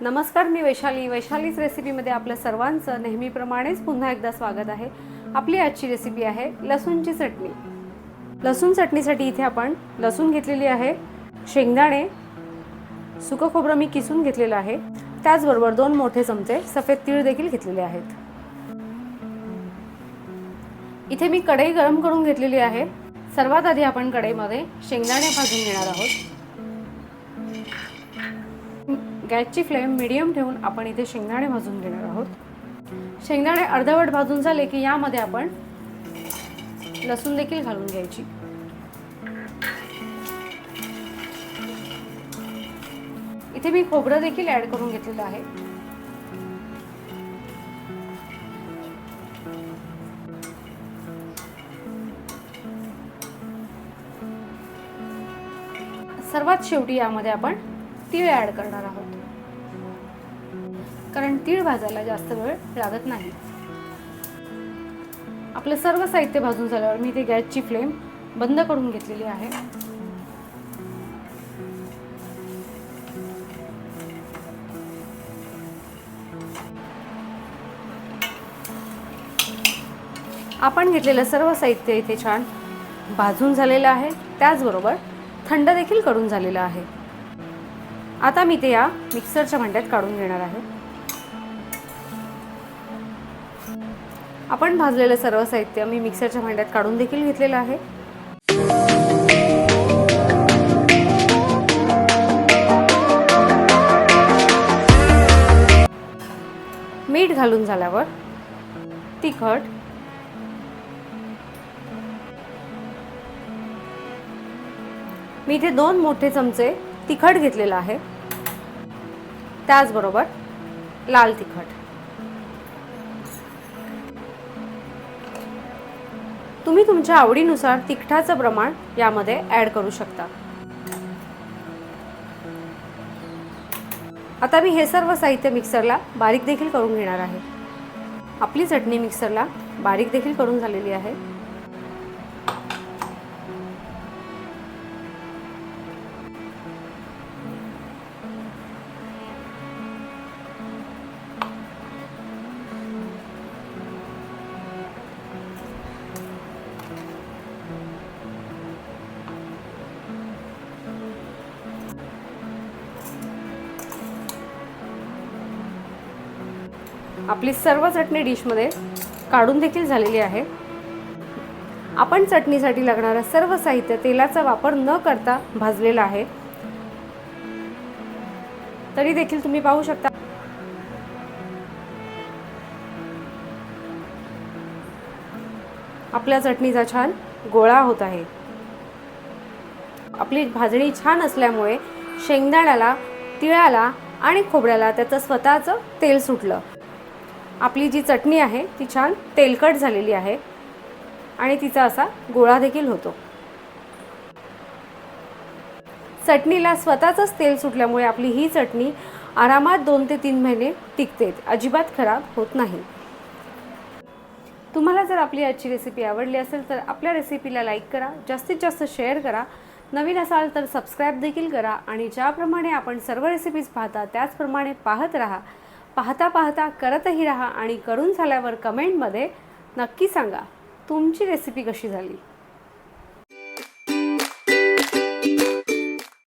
नमस्कार मी वैशाली. वैशालीच रेसिपीमध्ये आपल्या सर्वांचं नेहमीप्रमाणेच पुन्हा एकदा स्वागत आहे. आपली आजची रेसिपी आहे लसूणची चटणी. लसूण चटणीसाठी इथे आपण लसूण घेतलेली आहे शेंगदाणे सुकं खोबरं मी किसून घेतलेलं आहे. त्याचबरोबर दोन मोठे चमचे सफेद तीळ देखील घेतलेले आहेत. इथे मी कढई गरम करून घेतलेली आहे. सर्वात आधी आपण कढईमध्ये शेंगदाणे भाजून घेणार आहोत. गॅसची फ्लेम मिडियम ठेवून आपण इथे शेंगदाणे भाजून घेणार आहोत. शेंगदाणे अर्धवट भाजून झाले की यामध्ये आपण लसूण देखील घालून घ्यायची. इथे मी खोबरं देखील ऍड करून घेतलेलं आहे. सर्वात शेवटी यामध्ये आपण तीळ ॲड करणार आहोत. कारण तीळ भाजायला जास्त वेळ लागत नाही. आपलं सर्व साहित्य भाजून झाल्यावर मी ते गॅसची फ्लेम बंद करून घेतलेली आहे. आपण घेतलेलं सर्व साहित्य इथे छान भाजून झालेलं आहे. त्याचबरोबर थंड देखील करून झालेलं आहे. आता मी ते या मिक्सरच्या भांड्यात काढून घेणार आहे. आपण भाजलेलं सर्व साहित्य मी मिक्सरच्या भांड्यात काढून देखील घेतलेलं आहे. मीठ घालून झाल्यावर तिखट मी इथे दोन मोठे चमचे तिखट घेतलेलं आहे. त्याचबरोबर लाल तिखट. तुम्ही तुमच्या आवडीनुसार तिखटाचं प्रमाण यामध्ये ॲड करू शकता. आता मी हे सर्व साहित्य मिक्सरला बारीक देखील करून घेणार आहे. आपली चटणी मिक्सरला बारीक देखील करून झालेली आहे. आपली सर्व चटणी डिशमध्ये काढून देखील झालेली आहे. आपण चटणीसाठी लागणारं सर्व साहित्य तेलाचा वापर न करता भाजलेलं आहे. तरी देखील तुम्ही पाहू शकता. आपल्या चटणीचा छान गोळा होत आहे. आपली भाजणी छान असल्यामुळे शेंगदाण्याला तिळाला आणि खोबऱ्याला त्याचं स्वतःचं तेल सुटलं. आपली जी चटणी आहे ती छान तेलकट झालेली आहे आणि तिचा असा गोळा देखील होतो. चटणीला स्वतःचंच तेल सुटल्यामुळे आपली ही चटणी आरामात दोन ते तीन महिने टिकते. अजिबात खराब होत नाही. तुम्हाला जर आपली आजची रेसिपी आवडली असेल तर आपल्या रेसिपीला लाईक करा. जास्तीत जास्त शेअर करा. नवीन असाल तर सबस्क्राईब देखील करा आणि ज्याप्रमाणे आपण सर्व रेसिपीज पाहता त्याचप्रमाणे पाहत राहा. पाहता पाहता करतही राहा आणि करून झाल्यावर कमेंटमध्ये नक्की सांगा. तुमची रेसिपी कशी झाली?